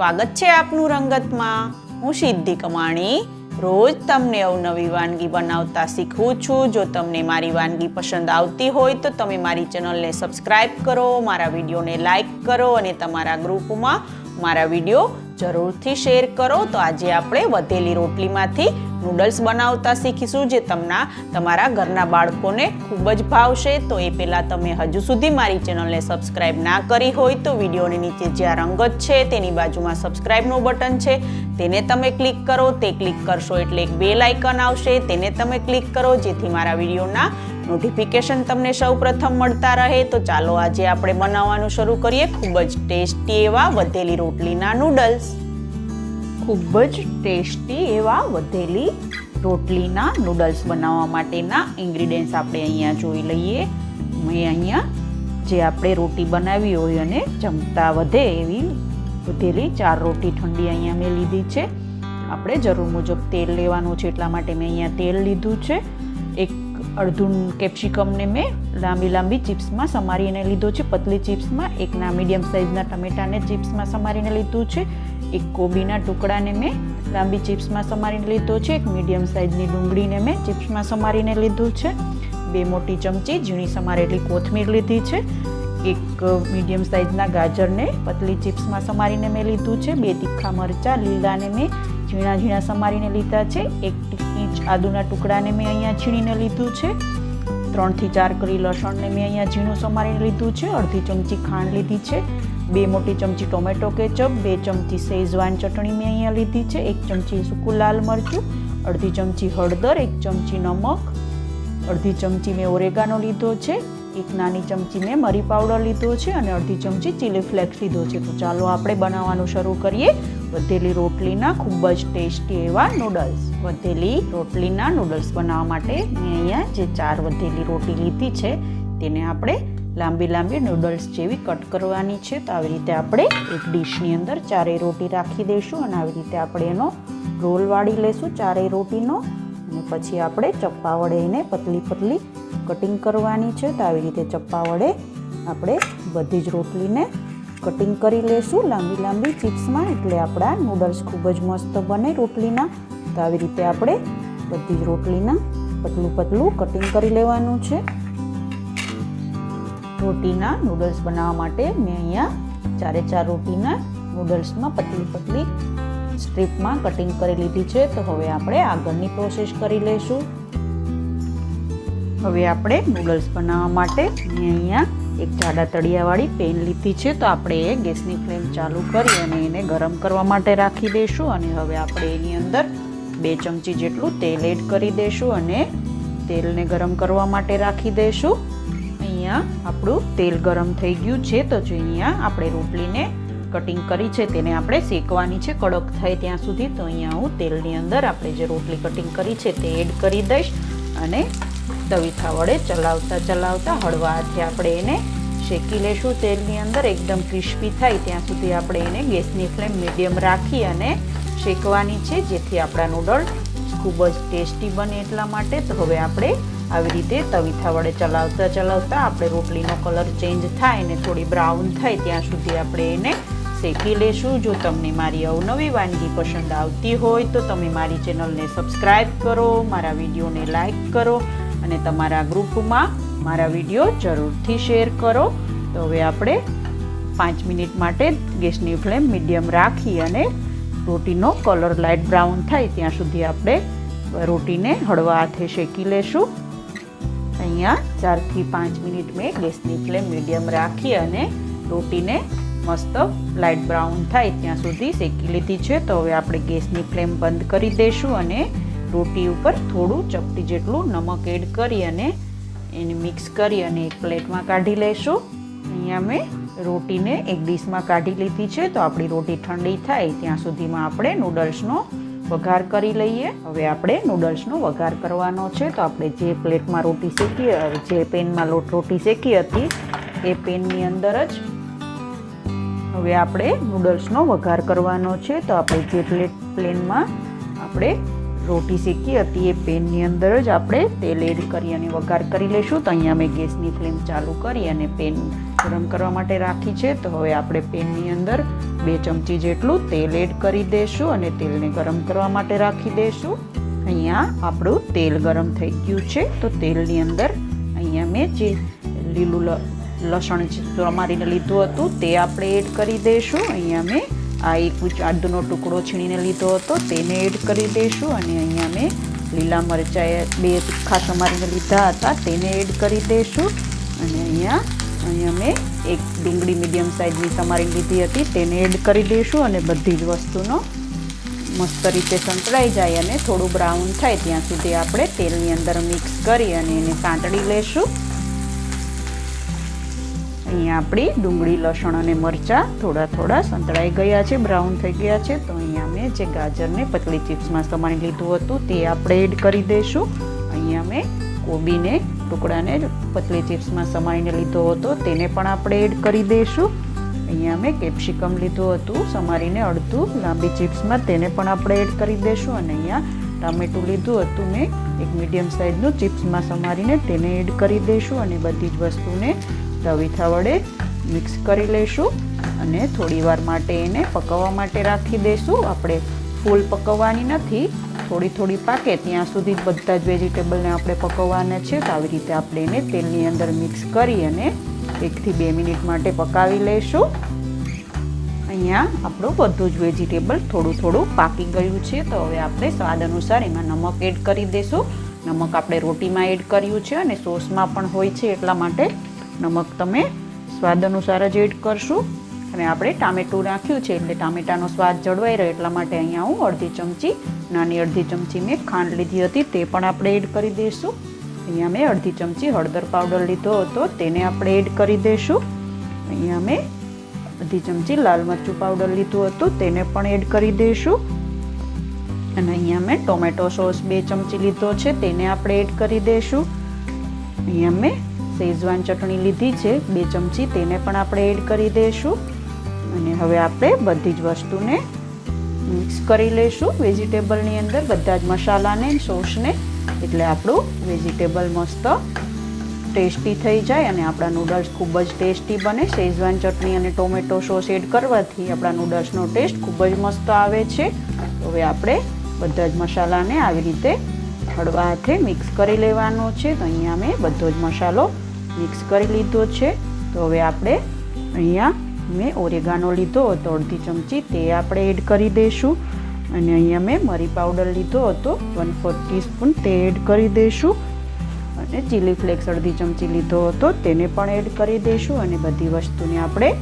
સ્વાગત છે આપનું રંગતમાં. હું સિદ્ધિ કમાણી. રોજ તમને અવનવી વાનગી બનાવતા શીખું છું. જો તમને મારી વાનગી પસંદ આવતી હોય તો તમે મારી ચેનલને સબસ્ક્રાઈબ કરો, મારા વિડીયોને લાઈક કરો અને તમારા ગ્રુપમાં મારા વીડિયો જરૂરથી શેર કરો. તો આજે આપણે વધેલી રોટલીમાંથી નૂડલ્સ બનાવતા શીખીશું જે તમના તમારા ઘરના બાળકોને ખૂબ જ ભાવશે. તો એ પહેલાં તમે હજુ સુધી મારી ચેનલને સબસ્ક્રાઇબ ના કરી હોય તો વિડીયોની નીચે જ્યાં રંગત છે તેની બાજુમાં સબસ્ક્રાઇબનું બટન છે. તેને તમે ક્લિક કરો, તે ક્લિક કરશો એટલે એક બેલ આઇકન આવશે. તેને તમે ક્લિક કરો જેથી મારા વિડીયોના નોટિફિકેશન તમને સૌ પ્રથમ મળતા રહે. તો ચાલો આજે આપણે બનાવવાનું શરૂ કરીએ. ખૂબ જ ટેસ્ટી એવા વધેલી રોટલીના નૂડલ્સ ખૂબ જ ટેસ્ટી એવા વધેલી રોટલીના નૂડલ્સ બનાવવા માટેના ઇન્ગ્રીડિયન્ટ્સ આપણે અહીંયા જોઈ લઈએ. મેં અહીંયા જે આપણે રોટી બનાવી હોય અને જમતા વધે એવી વધેલી ચાર રોટી ઠંડી અહીંયા મેં લીધી છે. આપણે જરૂર મુજબ તેલ લેવાનું છે એટલા માટે મેં અહીંયા તેલ લીધું છે. એક અડધું કેપ્સિકમને મેં લાંબી લાંબી ચિપ્સમાં સમારીને લીધો છે. પતલી ચિપ્સમાં એકના મીડિયમ સાઇઝના ટમેટાને ચિપ્સમાં સમારીને લીધું છે. એક કોબીના ટુકડાને મેં લાંબી ચિપ્સમાં સમારીને લીધો છે, એક મીડિયમ સાઇઝની ડુંગળીને મેં ચિપ્સમાં સમારીને લીધું છે, બે મોટી ચમચી ઝીણી સમારેલી કોથમીર લીધી છે, એક મીડિયમ સાઇઝના ગાજરને પતલી ચિપ્સમાં સમારીને મેં લીધું છે, બે તીખા મરચાં, લીલાને મેં ઝીણા ઝીણા સમારીને લીધા છે, એક ઇંચ આદુના ટુકડાને મેં અહીંયા છીણીને લીધું છે, ત્રણથી ચાર કરી લસણને મેં અહીંયા ઝીણું સમારીને લીધું છે, અડધી ચમચી ખાંડ લીધી છે બે મોટી ચમચી ટોમેટો કેચઅપ બે ચમચી શેઝવાન ચટણી મેં અહીંયા લીધી છે, એક ચમચી સૂકું લાલ મરચું, અડધી ચમચી હળદર, એક ચમચી નમક, અડધી ચમચી મેં ઓરેગાનો લીધો છે, એક નાની ચમચી મેં મરી પાવડર લીધો છે અને અડધી ચમચી ચીલી ફ્લેક્સ લીધો છે. તો ચાલો આપણે બનાવવાનું શરૂ કરીએ. વધેલી રોટલીના ખૂબ જ ટેસ્ટી એવા નૂડલ્સ. વધેલી રોટલીના નૂડલ્સ બનાવવા માટે મેં અહીંયા જે ચાર વધેલી રોટી લીધી છે, તેને આપણે લાંબી લાંબી નૂડલ્સ જેવી કટ કરવાની છે તો આવી રીતે આપણે એક ડીશની અંદર ચારેય રોટી રાખી દઈશું અને આવી રીતે આપણે એનો રોલ વાળી લઈશું ચારેય રોટીનો અને પછી આપણે ચપ્પા વડે એને પતલી પતલી કટિંગ કરવાની છે તો આવી રીતે ચપ્પા વડે આપણે બધી જ રોટલીને કટિંગ કરી લેશું લાંબી લાંબી ચિપ્સમાં એટલે આપણા નૂડલ્સ ખૂબ જ મસ્ત બને રોટલીના. તો આવી રીતે આપણે બધી જ રોટલીના પતલું પતલું કટિંગ કરી લેવાનું છે. રોટીના નૂડલ્સ બનાવવા માટે મેં અહીંયા ચારે ચાર રોટીના નૂડલ્સમાં પતલી પતલી સ્ટ્રીપમાં કટિંગ કરી લીધી છે. તો હવે આપણે આગળની પ્રોસેસ કરી લઈશું. હવે આપણે નૂડલ્સ બનાવવા માટે મેં અહીંયા એક જાડા તળિયાવાળી પેન લીધી છે. તો આપણે એ ગેસની ફ્લેમ ચાલુ કરી અને એને ગરમ કરવા માટે રાખી દઈશું અને હવે આપણે એની અંદર બે ચમચી જેટલું તેલ એડ કરી દઈશું અને તેલને ગરમ કરવા માટે રાખી દઈશું. અહીંયા આપણું તેલ ગરમ થઈ ગયું છે તો જો અહીંયા આપણે રોટલીને કટિંગ કરી છે તેને આપણે શેકવાની છે, કડક થાય ત્યાં સુધી તો અહીંયા હું તેલની અંદર આપણે જે રોટલી કટિંગ કરી છે તે એડ કરી દઈશ અને તવીથા વડે ચલાવતા ચલાવતા હળવા હાથે આપણે એને શેકી લેશું તેલની અંદર, એકદમ ક્રિસ્પી થાય ત્યાં સુધી આપણે એને ગેસની ફ્લેમ મીડિયમ રાખી અને શેકવાની છે, જેથી આપણા નૂડલ ખૂબ જ ટેસ્ટી બને એટલા માટે. તો હવે આપણે આવી રીતે તવીથા વડે ચલાવતા ચલાવતા આપણે રોટલીનો કલર ચેન્જ થાય ને થોડી બ્રાઉન થાય, ત્યાં સુધી આપણે એને શેકી લેશું. જો તમને મારી અવનવી વાનગી પસંદ આવતી હોય તો તમે મારી ચેનલને સબસ્ક્રાઈબ કરો, મારા વિડીયોને લાઈક કરો અને તમારા ગ્રુપમાં મારા વીડિયો જરૂરથી શેર કરો. તો હવે આપણે પાંચ મિનિટ માટે ગેસની ફ્લેમ મીડિયમ રાખી અને રોટીનો કલર લાઇટ બ્રાઉન થાય, ત્યાં સુધી આપણે રોટીને હળવા હાથે શેકી લેશું. અહીંયા ચારથી પાંચ મિનિટ મેં ગેસની ફ્લેમ મીડિયમ રાખી અને રોટીને મસ્ત લાઇટ બ્રાઉન થાય ત્યાં સુધી શેકી લીધી છે. તો હવે આપણે ગેસની ફ્લેમ બંધ કરી દઈશું અને રોટી ઉપર થોડું ચપટી જેટલું નમક એડ કરી અને એને મિક્સ કરી અને એક પ્લેટમાં કાઢી લઈશું. અહીંયા મેં રોટીને એક ડીશમાં કાઢી લીધી છે. તો આપણી રોટી ઠંડી થાય ત્યાં સુધીમાં આપણે નૂડલ્સનો વઘાર કરી લઈએ. હવે આપણે નૂડલ્સનો વઘાર કરવાનો છે. તો આપણે જે પ્લેટમાં રોટી શેકી જે પેનમાં લોટ રોટી શેકી હતી, એ પેનની અંદર જ હવે આપણે નૂડલ્સનો વઘાર કરવાનો છે. તો આપણે જે પ્લેટ, પ્લેનમાં આપણે રોટી શેકી હતી, એ પેનની અંદર જ આપણે તેલ એડ કરી અને વઘાર કરી લઈશું. તો અહીંયા મેં ગેસની ફ્લેમ ચાલુ કરી અને પેન ગરમ કરવા માટે રાખી છે, તો હવે આપણે પેનની અંદર બે ચમચી જેટલું તેલ એડ કરી દઈશું અને તેલને ગરમ કરવા માટે રાખી દઈશું અહીંયા આપણું તેલ ગરમ થઈ ગયું છે, તો તેલની અંદર અહીંયા મેં જે લીલું લસણ સમારીને લીધું હતું, તે આપણે એડ કરી દઈશું અહીંયા મેં આ એક આદુનો ટુકડો છીણીને લીધો હતો, તેને એડ કરી દઈશું અને અહીંયા મેં લીલા મરચાં બે તીખા સમારીને લીધા હતા, તેને એડ કરી દઈશું અને અહીંયા અહીંયા મેં એક ડુંગળી મીડિયમ સાઇઝની તમારી લીધી હતી, તેને એડ કરી દઈશું અને બધી જ વસ્તુનો મસ્ત રીતે સંતળાઈ જાય અને થોડું બ્રાઉન થાય. ત્યાં સુધી આપણે તેલની અંદર મિક્સ કરી અને એને સાંતળી લેશું. અહીંયા આપણી ડુંગળી, લસણ અને મરચાં થોડા થોડા સંતળાઈ ગયા છે, બ્રાઉન થઈ ગયા છે. તો અહીંયા મેં જે ગાજરને પતલી ચિપ્સમાં સમારી લીધું હતું, તે આપણે એડ કરી દઈશું. અહીંયા મેં કોબીને ટુકડાને પતલી ચિપ્સમાં સમારીને લીધો હતો. તેને પણ આપણે એડ કરી દઈશું. અહીંયા મેં કેપ્સિકમ લીધું હતું. સમારીને અડધું લાંબી ચિપ્સમાં તેને પણ આપણે એડ કરી દઈશું. અને અહીંયા ટામેટું લીધું હતું મેં. એક મીડિયમ સાઇઝનું ચિપ્સમાં સમારીને તેને એડ કરી દઈશું અને બધી જ વસ્તુને તવીથા વડે મિક્સ કરી લઈશું. અને થોડીવાર માટે એને પકવવા માટે રાખી દઈશું. આપણે ફૂલ પકવવાની નથી. થોડી થોડી પાકે, ત્યાં સુધી બધા જ વેજીટેબલને આપણે પકવવાના છે. તો આવી રીતે આપણે એને તેલની અંદર મિક્સ કરી અને એકથી બે મિનિટ માટે પકાવી લઈશું. અહીંયા આપણું બધું જ વેજીટેબલ થોડું થોડું પાકી ગયું છે. તો હવે આપણે સ્વાદ અનુસાર એમાં નમક એડ કરી દઈશું. નમક આપણે રોટીમાં એડ કર્યું છે અને સોસમાં પણ હોય છે એટલા માટે નમક તમે સ્વાદ અનુસાર જ એડ કરશું. અને આપણે ટામેટું નાખ્યું છે એટલે ટામેટાનો સ્વાદ જળવાઈ રહે એટલા માટે અહીંયા હું અડધી ચમચી, નાની અડધી ચમચી મેં ખાંડ લીધી હતી, તે પણ આપણે એડ કરી દઈશું. અહીંયા મેં અડધી ચમચી હળદર પાવડર લીધો હતો, તેને આપણે એડ કરી દઈશું. અહીંયા મેં અડધી ચમચી લાલ મરચું પાવડર લીધું હતું, તેને પણ એડ કરી દઈશું. અને અહીંયા મેં ટોમેટો સોસ બે ચમચી લીધો છે, તેને આપણે એડ કરી દઈશું. અહીંયા મેં શેઝવાન ચટણી લીધી છે, બે ચમચી, તેને પણ આપણે એડ કરી દઈશું. અને હવે આપણે બધી જ વસ્તુને મિક્સ કરી લઈશું. વેજીટેબલની અંદર બધા જ મસાલાને, સોસને, એટલે આપણું વેજીટેબલ મસ્ત ટેસ્ટી થઈ જાય અને આપણા નૂડલ્સ ખૂબ જ ટેસ્ટી બને. શેઝવાન ચટણી અને ટોમેટો સોસ એડ કરવાથી આપણા નૂડલ્સનો ટેસ્ટ ખૂબ જ મસ્ત આવે છે. હવે આપણે બધા જ મસાલાને આવી રીતે હળવા હાથે મિક્સ કરી લેવાનો છે. તો અહીંયા મેં બધો જ મસાલો મિક્સ કરી લીધો છે. તો હવે આપણે અહીંયા મેં ઓરેગાનો લીધો હતો. અડધી ચમચી તે આપણે એડ કરી દઈશું. અને અહીંયા મેં મરી પાવડર લીધો હતો. વન ફોર ટીસ્પૂન તે એડ કરી દઈશું. અને ચીલી ફ્લેક્સ અડધી ચમચી લીધો હતો. તેને પણ એડ કરી દઈશું અને બધી વસ્તુને આપણે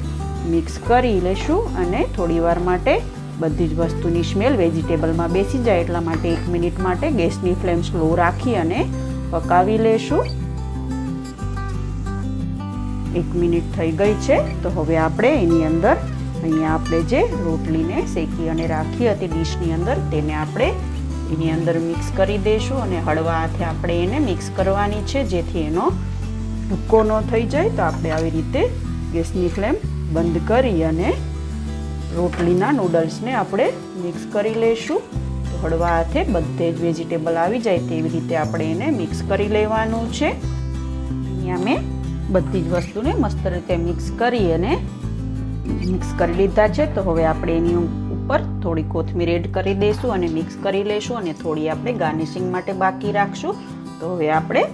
મિક્સ કરી લઈશું. અને થોડી વાર માટે બધી જ વસ્તુની સ્મેલ વેજીટેબલમાં બેસી જાય એટલા માટે એક મિનિટ માટે ગેસની ફ્લેમ સ્લો રાખી અને પકાવી લેશું એક મિનિટ થઈ ગઈ છે. તો હવે આપણે એની અંદર અહીંયા આપણે જે રોટલીને શેકી અને રાખી હતી ડીશની અંદર, તેને આપણે એની અંદર મિક્સ કરી દઈશું અને હળવા હાથે આપણે એને મિક્સ કરવાની છે, જેથી એનો ભૂક્કો ન થઈ જાય. તો આપણે આવી રીતે ગેસની ફ્લેમ બંધ કરી અને રોટલીના નૂડલ્સને આપણે મિક્સ કરી લઈશું તો હળવા હાથે બધે જ વેજીટેબલ આવી જાય તેવી રીતે આપણે એને મિક્સ કરી લેવાનું છે. અહીંયા મેં બધી જ વસ્તુને મસ્ત રીતે મિક્સ કરી અને મિક્સ કરી લીધા છે. તો હવે આપણે એની ઉપર થોડી કોથમીર એડ કરી દઈશું અને મિક્સ કરી લઈશું અને થોડી આપણે ગાર્નિશિંગ માટે બાકી રાખશું. તો હવે આપણે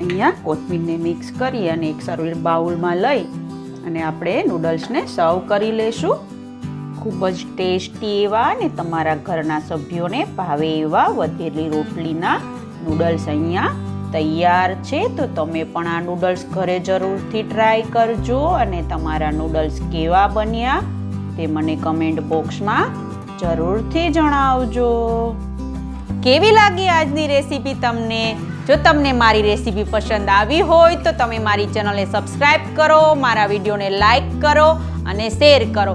અહીંયા કોથમીરને મિક્સ કરી અને એક સારું બાઉલમાં લઈ અને આપણે નૂડલ્સને સર્વ કરી લઈશું. ખૂબ જ ટેસ્ટી એવા અને તમારા ઘરના સભ્યોને ભાવે એવા વધેલી રોટલીના નૂડલ્સ અહીંયા તૈયાર છે, તો તમે પણ આ નૂડલ્સ ઘરે જરૂરથી ટ્રાય કરજો અને તમારા નૂડલ્સ કેવા બન્યા તે મને કમેન્ટ બોક્સમાં જરૂરથી જણાવજો. કેવી લાગી આજની રેસીપી તમને? જો તમને મારી રેસીપી પસંદ આવી હોય, તો તમે મારી ચેનલને સબસ્ક્રાઈબ કરો, મારા વિડીયોને લાઈક કરો અને શેર કરો.